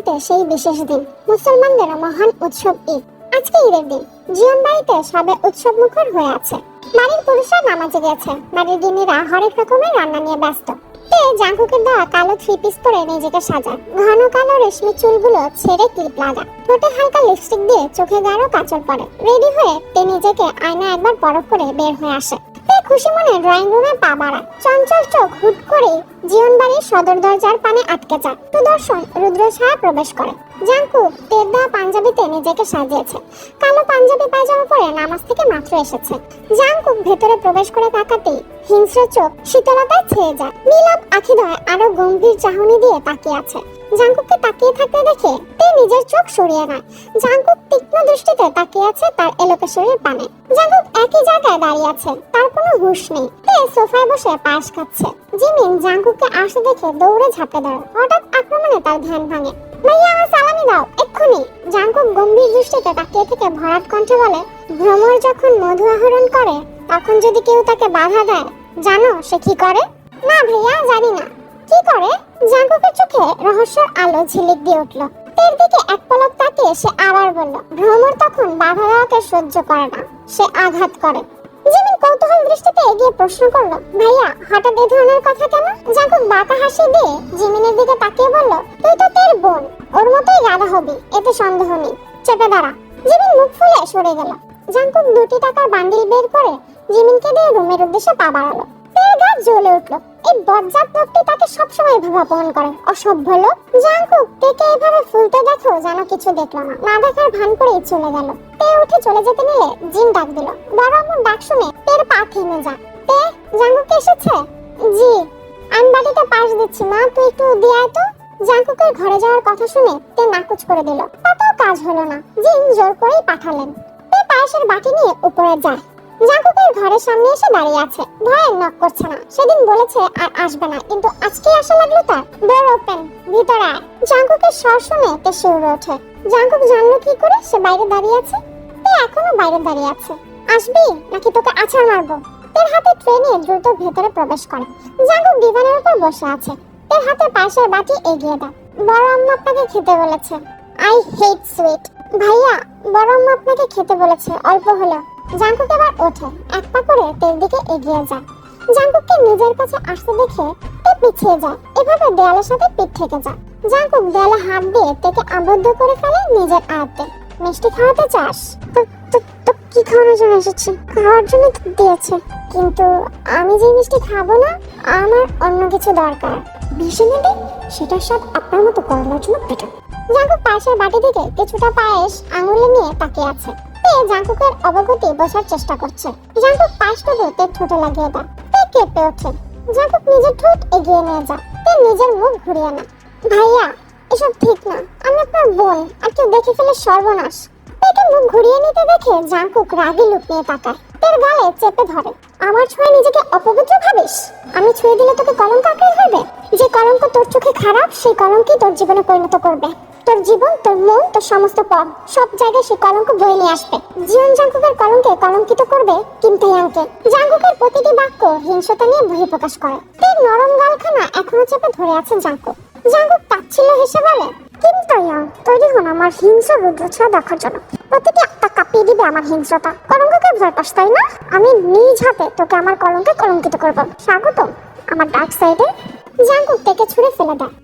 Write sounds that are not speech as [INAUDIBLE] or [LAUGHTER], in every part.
ঘটে সেই বিশেষ দিন মুসলমানদের মহান উৎসব ঈদ। আজকে ঈদের দিন জীবন বাড়িতে সবে উৎসব মুখর হয়ে আছে। বাড়ির পুরুষরা নামাজে গেছে। বাড়ির গিন্নিরা হরেক রকমের রান্না নিয়ে ব্যস্ত। তে জাঙ্কুকের দেওয়া কালো থ্রি পিস পরে নিজেকে সাজায়। ঘন কালো রেশমি চুলগুলো ছেড়ে ক্লিপ লাগা। ঠোঁটে হালকা লিপস্টিক দিয়ে চোখে গাঢ় কাজল পরে রেডি হয়ে তে নিজেকে আয়না একবার পরখ করে বের হয়ে আসে। খুশি মনে ড্রয়িং রুমে পা বাড়ায়। চঞ্চল চোখ হুট করে জীবন বাড়ির সদর দরজার পানে আটকে যায়। সুদর্শন রুদ্র ছায়া প্রবেশ করে। জাঙ্কু দেওয়া পাঞ্জাবিতে নিজেকে সাজিয়েছে। কালো পাঞ্জাবি পায়জামা পরে নামাজ থেকে মাত্র এসেছে। জাঙ্কুক ভেতরে প্রবেশ করে তাকাতেই হিংস্র চোখ শীতলতায় ছেয়ে যায়। নীলাপ আখিদয় আরও গম্ভীর চাহনি দিয়ে তাকিয়ে আছে। জাঙ্কুককে তাকিয়ে থাকতে দেখে তে নিজের চোখ সরিয়ে নেয়। জাঙ্কুক তীক্ষ্ণ দৃষ্টিতে তাকিয়ে আছে তার এলোকেশ্বরীর পানে। জাঙ্কুক একই জায়গায় দাঁড়িয়ে আছে, তার কোনো হুঁশ নেই। তে সোফায় বসে পায়েস খাচ্ছে। জিমিন জাঙ্কুককে আসতে দেখে দৌড়ে ঝাঁপে ধরে হঠাৎ আক্রমণে তার ধ্যান ভাঙে। ভাইয়া আমার সালামি দাও, এক্ষুনি। জাঙ্কুক গম্ভীর দৃষ্টিতে তাকিয়ে থেকে ভরাট কণ্ঠে বলে, ভ্রমর যখন মধু আহরণ করে, তখন যদি কেউ তাকে বাধা দেয়, জানো সে কি করে? না ভাইয়া, জানি না। কি করে? জাঙ্কুকের চোখে রহস্যের আলো ঝিলিক দিয়ে উঠল। তের দিকে এক পলক তাকিয়ে সে আবার বলল, ভ্রমর তখন বাধা দেওয়াকে সহ্য করে না, সে আঘাত করে। জিমিন কৌতূহল দৃষ্টিতে এগিয়ে প্রশ্ন করল, ভাইয়া, হঠাৎ এ ধরনের কথা কেন? জাকুব বাঁকা হাসি দিয়ে জিমিনের দিকে তাকিয়ে বলল, তুই তো তোর বোন, ওর মতোই গাধা হবি, এতে সন্দেহ নেই। চেপে দাঁড়া। জিমিন মুখ ফুলে সরে গেল। জাঙ্কুক দুটি টাকার বান্ডিল বের করে জিমিনকে দিয়ে রুমের উদ্দেশ্যে পা বাড়ালো। তের গা জ্বলে উঠল। এই বজ্জাত লোকটি তাকে সবসময় এভাবে করে। অসভ্য লোক। জাঙ্কুক তেকে এভাবে ফুলতে দেখো, যেন কিছু দেখল না। না দেখার ভান করেই চলে গেল। তে উঠে চলে যেতে নিলে জিন ডাক দিল। বড় আম্মুর ডাক শুনে তের পা থেমে যা। তে, জাঙ্কুক এসেছে? জি। আমি বাড়িতে পাশ দিচ্ছি, মা, তুই একটু দিয়ে আয় তো। জাঙ্কুকের ঘরে যাওয়ার কথা শুনে তে নাকুচ করে দিল। তাতেও কাজ হলো না। জিন জোর করেই পাঠালেন। তে পায়েসের বাটি নিয়ে উপরে যায়। জাঙ্কুকের ঘরের সামনে এসে দাঁড়িয়ে আছে। ভয়ে নক করছে না। সেদিন বলেছে আর আসবে না। কিন্তু আজকে আসা লাগল তার। ডোর ওপেন ভিতরে আয়। জাঙ্কুকের স্বর শুনে তে শিউরে ওঠে। জাঙ্কুক জানলো কি করে, সে বাইরে দাঁড়িয়ে আছে। তে এখনও বাইরে দাঁড়িয়ে আছে। আসবি নাকি তোকে আছাড় মারবো? তের হাতে ট্রে নিয়ে দ্রুত ভেতরে প্রবেশ করে। জাঙ্কুক ডিভানের উপর বসে আছে। তের হাতে পাশের বাটি এগিয়ে দেয়। বড় আম্মা আপনাকে খেতে বলেছে। আই হেট সুইট ভাইয়া, বড় আম্মা আপনাকে খেতে বলেছে। অল্প হলেও। জাঙ্কুক এবার ওঠে। এক পা করে তের দিকে এগিয়ে যায়। জাঙ্কুককে নিজের কাছে আসতে দেখে তে পিছিয়ে যায়। এভাবে দেয়ালের সাথে পিঠ থেকে যায়। জাঙ্কুক দেয়ালে হাত দিয়ে তেকে আবদ্ধ করে ফেলে নিজের আয়ত্তে। মিষ্টি খাওয়াতে চাস? তো কি খাওয়ানোর জন্য এসেছি? খাওয়ার জন্য দিয়েছে। কিন্তু আমি যে মিষ্টি খাব না, আমার অন্য কিছু দরকার। নেবে সেটার স্বাদ আপনার মতো করলার জন্য পেটা জাঙ্কুক পায়েসের বাটি থেকে কিছুটা পায়েস আঙুলে নিয়ে তাকিয়ে আছে। তে জাঙ্কুকের অবগতি বোঝার চেষ্টা করছে। জাঙ্কুক পায়েসটুকু তে ঠোঁটে লাগিয়ে দেয় তে কেঁপে ওঠে। জাঙ্কুক নিজের ঠোঁট এগিয়ে নিয়ে যায়। তে নিজের মুখ ঘুরিয়ে নেয়। ভাইয়া, এসব ঠিক না। আমি আপনার বোন, আর কেউ দেখে ফেলে সর্বনাশ। তেকে মুখ ঘুরিয়ে নিতে দেখে জাঙ্কুক রাগি লুক নিয়ে তাকায়। তের গালে চেপে ধরে। আমার ছোঁয়া নিজেকে অপবিত্র ভাবিস? আমি ছুঁয়ে দিলে তোকে কলঙ্ক আঁকড়ে ধরবে? যে কলঙ্ক তোর চোখে খারাপ, সেই কলঙ্কই তোর জীবনে পরিণত করবে। তোর জীবন, তোর মন, তোর সমস্ত পথ, সব জায়গায় সেই কলঙ্ক বয়ে নিয়ে আসবে। জীবন জাঙ্কুকের কলঙ্কে কলঙ্কিত করবে ইয়াংকে জাঙ্কুকের প্রতিটি বাক্য হিংসতা নিয়ে বহিঃপ্রকাশ করে। তের নরম গালখানা এখনও চেপে ধরে আছে জাঙ্কুক। জাঙ্কুক তাচ্ছিল্য হেসে বলে কিন্তু ইয়াং তৈরি হন আমার হিংস্র রুদ্রছা দেখার জন্য। প্রতিটি আত্মা কাঁপিয়ে দিবে আমার হিংস্রতা। কলঙ্ককে ভয় পাস, তাই না? আমি নিজ হাতে তোকে আমার কলঙ্কে কলঙ্কিত করব। স্বাগতম, আমার ডার্ক সাইডে। জাঙ্কুক থেকে ছুঁড়ে ফেলে দেয়।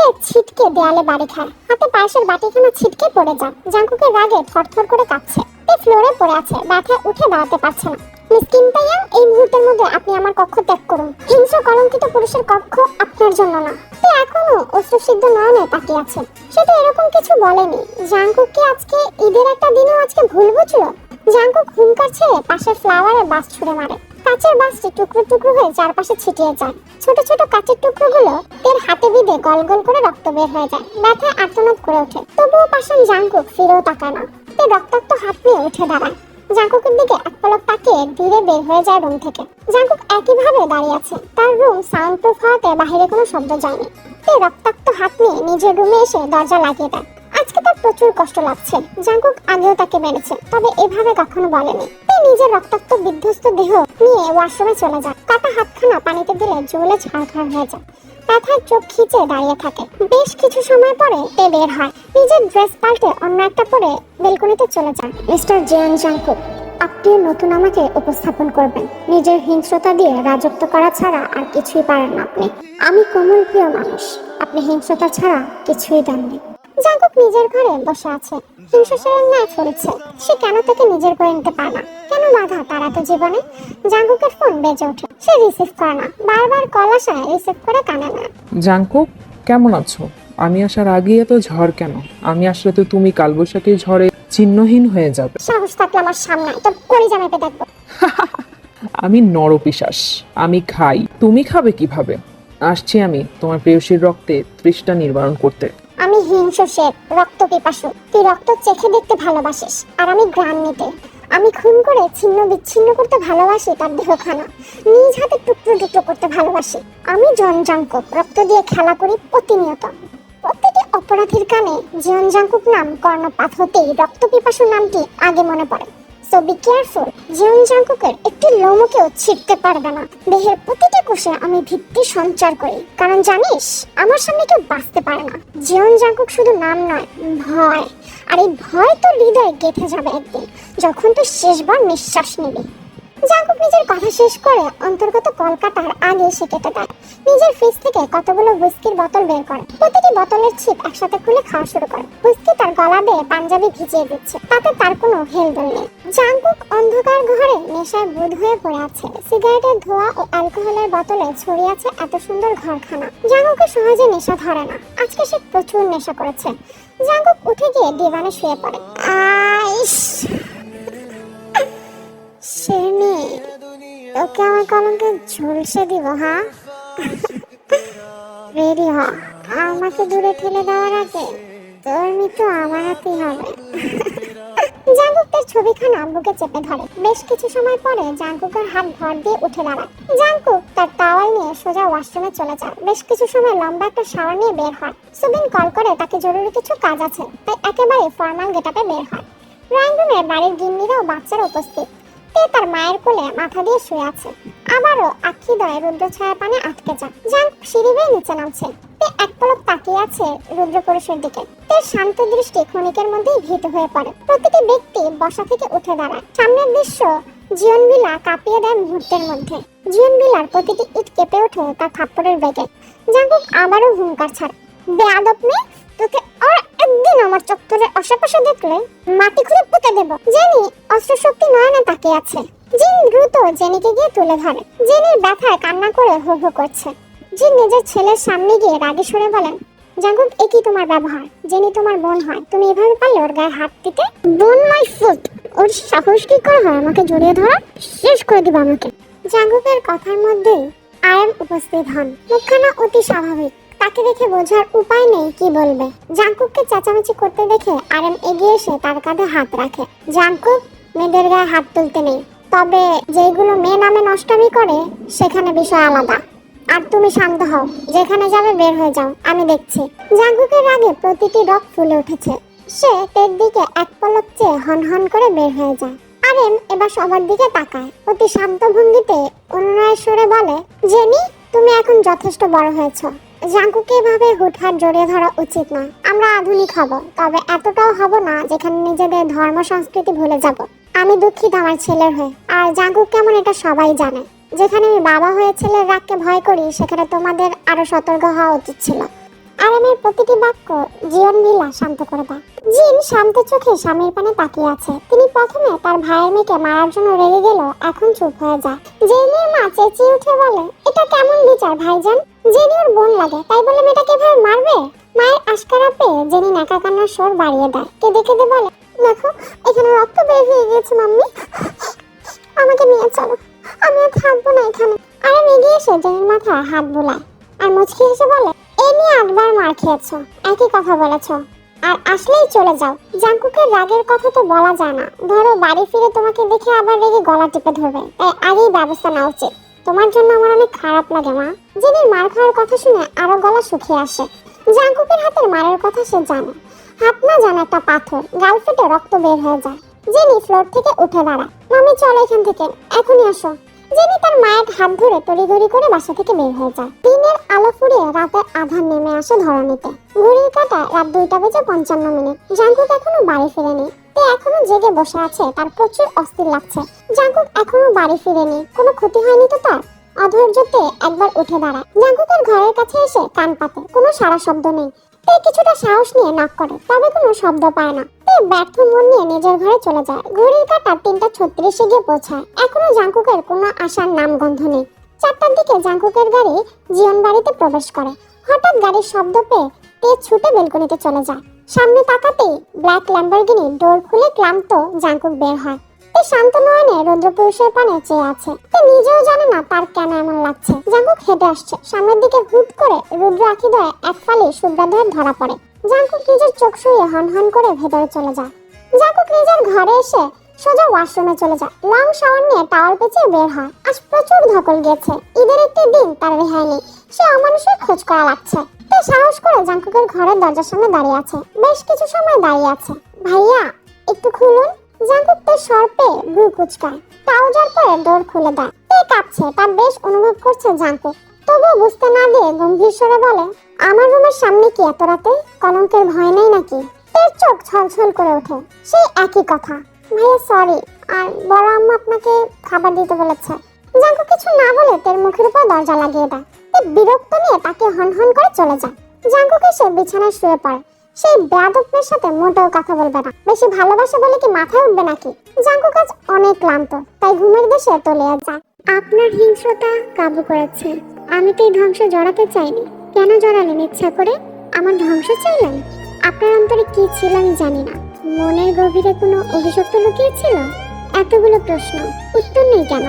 তে ছিটকে দেয়ালে বাড়ি খায় হাতে পায়েসের বাটিখানা ছিটকে পড়ে যায়। জাঙ্কুকের রাগে থরথর করে কাঁপছে। তে ফ্লোরে পড়ে আছে, ব্যথায় উঠে দাঁড়াতে পারছে না। মিস কিমতাইয়াং, এই মুহূর্তের মধ্যে আপনি আমার কক্ষ ত্যাগ করুন। হিংস্র কলঙ্কিত পুরুষের কক্ষ আপনার জন্য না। তে এখনও অশ্রুসিদ্ধ নয়নে তাকিয়ে আছে। সে তো এরকম কিছু বলেনি। জাঙ্কুককে আজকে, ঈদের একটা দিনও আজকে ভুল বুঝলো? জাঙ্কুক হুঙ্কার ছেড়ে পাশের ফ্লাওয়ারে বাস ছুড়ে মারে। কাচের বাসটি টুকরো টুকরো হয়ে চারপাশে ছিটিয়ে যায়। ছোট ছোট কাচের টুকরোগুলো এর হাতে বিঁধে গল গল করে রক্ত বের হয়ে যায়। ব্যথায় আর্তনাদ করে ওঠে। তবুও পাশান জাঙ্কুক ফিরেও তাকায় না। তে রক্তাক্ত হাত নিয়ে উঠে দাঁড়ায়। জাঙ্কুকের দিকে এক পলক তাকিয়ে ধীরে বের হয়ে যায় রুম থেকে। জাঙ্কুক একইভাবে দাঁড়িয়ে আছে। তার রুম সাউন্ড প্রুফ হওয়াতে বাহিরে কোনো শব্দ যায়নি। তে রক্তাক্ত হাত নিয়ে নিজের রুমে এসে দরজা লাগিয়ে দেয়। আজকে তার প্রচুর কষ্ট লাগছে। জাঙ্কুক আগেও তাকে মেরেছে, তবে এভাবে কখনো বলেনি। সে নিজের রক্তাক্ত বিধ্বস্ত দেহ নিয়ে ওয়াশরুমে চলে যায় কাটা হাতখানা পানিতে দিলে জ্বলে ছাড়খাড় হয়ে যায়। ব্যথায় চোখ খিচে দাঁড়িয়ে থাকে। বেশ কিছু সময় পরে এ বের হয়। নিজের ড্রেস পাল্টে অন্য একটা পরে বেলকনিতে চলে যান। মিস্টার জিয়ান জাংকুক আপনি নতুন আমাকে উপস্থাপন করবেন। নিজের হিংস্রতা দিয়ে রাজত্ব করা ছাড়া আর কিছুই পারেন না আপনি। আমি কোমল প্রিয় মানুষ। আপনি হিংস্রতা ছাড়া কিছুই দেননি। জাঙ্কুক নিজের ঘরে বসে আছে। হিংস্রের ন্যায় চলছে সে কেন তাকে নিজের করে নিতে পারে না? কেন বাধা তার এত জীবনে? জাঙ্কুকের ফোন বেজে ওঠে। সে রিসিভ করে না। বারবার কল আসায় রিসিভ করে কানে না। জাঙ্কুক কেমন আছো? আমি আসার আগেই এত ঝড় কেন? আমি আসলে তো তুমি কালবৈশাখী ঝড়ে চিহ্নহীন হয়ে যাবে। সাহস থাকলে আমার সামনে তোর কলিজা মেপে দেখব। [LAUGHS] আমি নরপিশাস। আমি খাই। তুমি খাবে কীভাবে? আসছি আমি তোমার প্রেয়সীর রক্তে তৃষ্ণা নির্বারণ করতে। আমি হিংস্র শেখ রক্ত পিপাসু। তুই রক্ত চেখে দেখতে ভালোবাসিস, আর আমি গ্রাম নিতে। আমি খুন করে ছিন্ন বিচ্ছিন্ন করতে ভালোবাসি তার দেহখানা। নিজ হাতে টুকরো টুকরো করতে ভালোবাসি। আমি জন জাঙ্কুক রক্ত দিয়ে খেলা করি প্রতিনিয়ত। প্রতিটি অপরাধীর কানে জীবন জাঙ্কুক নাম, কর্ণপাত হতেই রক্ত পিপাসু নামটি আগে মনে পড়ে। সো বি কেয়ারফুল জীবন জাঙ্কুকের একটি লোমকেও ছিটতে পারবে না। দেহের প্রতিটা কোষে আমি ভিত্তি সঞ্চার করি। কারণ জানিস, আমার সামনে কেউ বাঁচতে পারে না। জীবন জাঙ্কুক শুধু নাম নয়, ভয়। আর এই ভয় তো হৃদয়ে গেঁথে যাবে একদিন, যখন তুই শেষবার নিঃশ্বাস নিবি। জাঙ্কুক নিজের কথা শেষ করে অন্তর্গত কলকাতার আগে সে কেটে দেয়। নিজের ফ্রিজ থেকে কতগুলো হুইস্কির বোতল বের করে। প্রতিটি বোতলের ছিপ একসাথে খুলে খাওয়া শুরু করে। হুইস্কি তার গলা বেয়ে পাঞ্জাবি ভিজিয়ে দিচ্ছে। তাতে তার কোনো হেলদোল নেই। জাঙ্কুক অন্ধকার ঘরে নেশায় বুধ হয়ে পড়ে আছে। সিগারেটের ধোঁয়া ও অ্যালকোহলের বোতলে ছড়িয়ে আছে এত সুন্দর ঘরখানা। জাঙ্কুকে সহজে নেশা ধরে না। আজকে সে প্রচুর নেশা করেছে। জাঙ্কুক উঠে গিয়ে ডিভানে শুয়ে পড়ে। আইস! তোকে আমার কলঙ্কে ঝলসে দিব হ্যাঁ? রেডি হ। আমাকে দূরে ঠেলে দেওয়ার আগে তোর মৃত্যু আমার হাতেই হবে। জাঙ্কুক তার ছবিখানা বুকে চেপে ধরে। বেশ কিছু সময় পরে জাঙ্কুকের হাত ভর দিয়ে উঠে দাঁড়ায়। জাঙ্কুক তার টাওয়াল নিয়ে সোজা ওয়াশরুমে চলে যায়। বেশ কিছু সময় লম্বা একটা শাওয়ার নিয়ে বের হয়। সুবিন কল করে তাকে জরুরি কিছু কাজ আছে, তাই একেবারে ফর্মাল গেটাপে বের হয়। ড্রয়িং রুমে বাড়ির গিন্নিরা ও বাচ্চারা উপস্থিত। তে তার মায়ের কোলে মাথা দিয়ে শুয়ে আছে। আবারও আক্ষিদয় রুদ্র ছায়া পানে আটকে যায়। জাঙ্ক সিঁড়ি বেয়ে নিচে নামছে। তে এক পলক তাকিয়ে আছে রুদ্র পুরুষের দিকে। তে শান্ত দৃষ্টি ক্ষণিকের মধ্যেই ভীত হয়ে পড়ে। প্রতিটি ব্যক্তি বসা থেকে উঠে দাঁড়ায়। সামনের দৃশ্য জীবন বিলা কাঁপিয়ে দেয় মুহূর্তের মধ্যে। জীবন বিলার প্রতিটি ইট কেঁপে ওঠে তার থাপ্পড়ের বেগে। জাঙ্কুক আবারও হুঙ্কার ছাড়ে। বেয়াদব মেয়ে, তোকে একদিন আমার চত্বরের আশেপাশে দেখলে মাটি খুঁড়ে পুঁতে দেব। জেনি অস্ত্র শক্তি নয়নে তাকিয়ে আছে। জিন দ্রুত জেনিকে গিয়ে তুলে ধরে। জেনির ব্যথায় কান্না করে হো হো করছে। জিন নিজের ছেলের সামনে গিয়ে রাগে সরে বলেন জাঙ্কুক, এ কি তোমার ব্যবহার? জেনি তোমার বোন হয়। তুমি এভাবে পারলে ওর গায়ে হাত দিতে? বোন মাই ফুট। ওর সাহস কি করে হয় আমাকে জড়িয়ে ধরা শেষ করে দিবা আমাকে। জাঙ্কুকের কথার মধ্যেই আয়াম উপস্থিত হন। মুখখানা অতি স্বাভাবিক। তাকে দেখে বোঝার উপায় নেই, কি বলবে? জাঙ্কুককে চেঁচামেচি করতে দেখে আরএম এগিয়ে এসে তার কাঁধে হাত রাখে। জাঙ্কুক, মেয়েদের গায়ে হাত তুলতে নেই। তবে যেগুলো মেয়ে নামে নষ্টামি করে, সেখানে বিষয় আলাদা। আর তুমি শান্ত হও। যেখানে যাবে বের হয়ে যাও। আমি দেখছি। জাঙ্কুকের রাগে প্রতিটি রক ফুলে উঠেছে। সে তের দিকে এক পলক চেয়ে হন হন করে বের হয়ে যায়। আরেম এবার সবার দিকে তাকায়। অতি শান্ত ভঙ্গিতে অনুনয়ের সুরে বলে, জেনি, তুমি এখন যথেষ্ট বড় হয়েছো। জাঙ্কুকে এভাবে হুটহাট জড়িয়ে ধরা উচিত না আমরা আধুনিক হব, তবে এতটাও হব না যেখানে নিজেদের ধর্ম সংস্কৃতি ভুলে যাব। আমি দুঃখিত আমার ছেলের হয়ে। আর জাঙ্কুক কেমন এটা সবাই জানে। যেখানে আমি বাবা হয়ে ছেলের রাগকে ভয় করি, সেখানে তোমাদের আরও সতর্ক হওয়া উচিত ছিল। আরামের প্রতিটি বাক্য জীবন লীলা শান্ত করে দেয়। জিন শান্ত চোখে স্বামীর পানে তাকিয়ে আছে। তিনি প্রথমে তার ভাইয়ের মেয়েকে মারার জন্য রেগে গেল এখন চুপ হয়ে যায়। জেনির মা চেঁচিয়ে উঠে বলে, এটা কেমন বিচার ভাইজান? জেনি ওর বোন লাগে, তাই বলে মেয়েটাকে এভাবে মারবে? মায়ের আশকারা পেয়ে জেনি নাকা কান্নার স্বর বাড়িয়ে দেয়। কেঁদে কেঁদে বলে, দেখো, এখানে রক্ত বের হয়ে গিয়েছে, মাম্মি। আমাকে নিয়ে চলো। আমি আর থাকব না এখানে। আর আমি এগিয়ে এসে জেনির মাথায় হাত বোলায় আর মুচকি হেসে বলে, এ নিয়ে আটবার মার খেয়েছো, একই কথা বলেছ। আর আসলেই চলে যাও। জাঙ্কুকের রাগের কথা তো বলা যায় না। ধরো বাড়ি ফিরে তোমাকে দেখে আবার রেগে গলা টিপে ধরবে। তাই আগেই ব্যবস্থা নেওয়া উচিত। তোমার জন্য আমার অনেক খারাপ লাগে, মা। জেনির মার খাওয়ার কথা শুনে আরও গলা শুকিয়ে আসে। জাঙ্কুকের হাতের মারের কথা সে জানে। হাত না যেন একটা পাথর গাল ফেটে রক্ত বের হয়ে যায়। জেনি ফ্লোর থেকে উঠে দাঁড়ায়। মামি চলো এখান থেকে, এখনই আসো। জেনি তার মায়ের হাত ধরে তড়িঘড়ি করে বাসা থেকে বের হয়ে যায়। আলো ফুরিয়ে রাতের আধার নেমে আসে ধরণীতে। ঘড়ির কাঁটা রাত দুইটা বেজে পঞ্চান্ন মিনিট। জাঙ্কুক এখনও বাড়ি ফিরেনি। তে এখনও জেগে বসে আছে, তার প্রচুর অস্থির লাগছে। জাঙ্কুক এখনও বাড়ি ফিরেনি। কোনো ক্ষতি হয়নি তো তার? অধৈর্যতে একবার উঠে দাঁড়ায়। জাঙ্কুকের ঘরের কাছে এসে কান পাতে। কোনো সারা শব্দ নেই। তে কিছুটা সাহস নিয়ে নক করে, তবে কোনো শব্দ পায় না। তে ব্যর্থ মন নিয়ে নিজের ঘরে চলে যায়। ঘড়ির কাঁটা তিনটা ছত্রিশে গিয়ে পৌঁছায়। এখনও জাঙ্কুকের কোনো আশার নাম গন্ধ নেই। চারটার দিকে জাঙ্কুকের গাড়ি জীবন বাড়িতে প্রবেশ করে। হঠাৎ গাড়ির শব্দ পেয়ে তে ছুটে বেলকনিতে চলে যায়। সামনে তাকাতেই ব্ল্যাক ল্যাম্বরগিনি ডোর খুলে ক্লান্ত জাঙ্কুক বের হয়। তে শান্ত নয়নে রৌদ্রপুরুষের পানে চেয়ে আছে। তে নিজেও জানে না তার কেন এমন লাগছে। জাঙ্কুক হেঁটে আসছে। সামনের দিকে হুট করে রুদ্র আখিদয়ে এক ফালি শুভ্রাধর ধরা পড়ে। জাঙ্কুক নিজের চোখ শুয়ে হন হন করে ভেতরে চলে যায়। জাঙ্কুক নিজের ঘরে এসে সোজা ওয়াশরুমে চলে যায় লং শাওয়ার নিয়ে টাওয়াল পেঁচিয়ে বের হয় আজ প্রচুর ধকল গেছে ঈদের একটি দিন তার রেহাই নেই। সে অমানুষের খোঁজ করা লাগছে। তে সাহস করে জাঙ্কুকের ঘরের দরজার সামনে দাঁড়িয়ে আছে। বেশ কিছু সময় দাঁড়িয়ে আছে। ভাইয়া, একটু খুলুন। জাঙ্কুক তার সর্পে ভ্রু কুচকায়। ট্রাউজার পরে ডোর খুলে দেয়। তে কাঁপছে, তা বেশ অনুভব করছে জাঙ্কুক তবুও বুঝতে না দিয়ে গম্ভীর স্বরে বলে, আমার রুমের সামনে কি এত রাতে? কলঙ্কের ভয় নেই নাকি? তের চোখ ছলছল করে ওঠে। সেই একই কথা। ভাইয়া সরি আর বড় আম্মা আপনাকে খাবার দিতে বলেছে। জাঙ্কু কিছু না বলে তের মুখের উপর দরজা লাগিয়ে দেয়। তে বিরক্ত নিয়ে তাকে হন হন করে চলে যায়। জাঙ্কুকে সে বিছানায় শুয়ে পড়ে। সেই বেয়াদবের সাথে মোটেও কথা বলবে না। বেশি ভালোবাসে বলে কি মাথায় উঠবে নাকি? জাঙ্কু কাজ অনেক ক্লান্ত, তাই ঘুমের দেশে তলিয়ে যায়। আপনার হিংস্রতা কাবু করেছে। আমি তো এই ধ্বংস জড়াতে চাইনি। কেন জড়ালেন ইচ্ছা করে? আমার ধ্বংস চাইলেন? আপনার অন্তরে কি ছিল আমি জানি না। মনের গভীরে কোনো অভিশপ্ত লুকিয়েছিল? এতগুলো প্রশ্ন, উত্তর নেই কেন?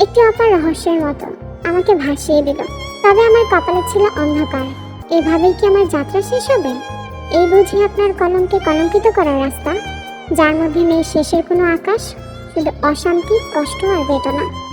একটি অপার রহস্যের মতো, আমাকে ভাসিয়ে দিল। তবে আমার কপালে ছিল অন্ধকার। এভাবেই কি আমার যাত্রা শেষ হবে? এই বুঝি আপনার কলমকে কলঙ্কিত করার রাস্তা? যার মধ্যে নেই শেষের কোনো আকাশ, শুধু অশান্তি, কষ্ট আর বেদনা।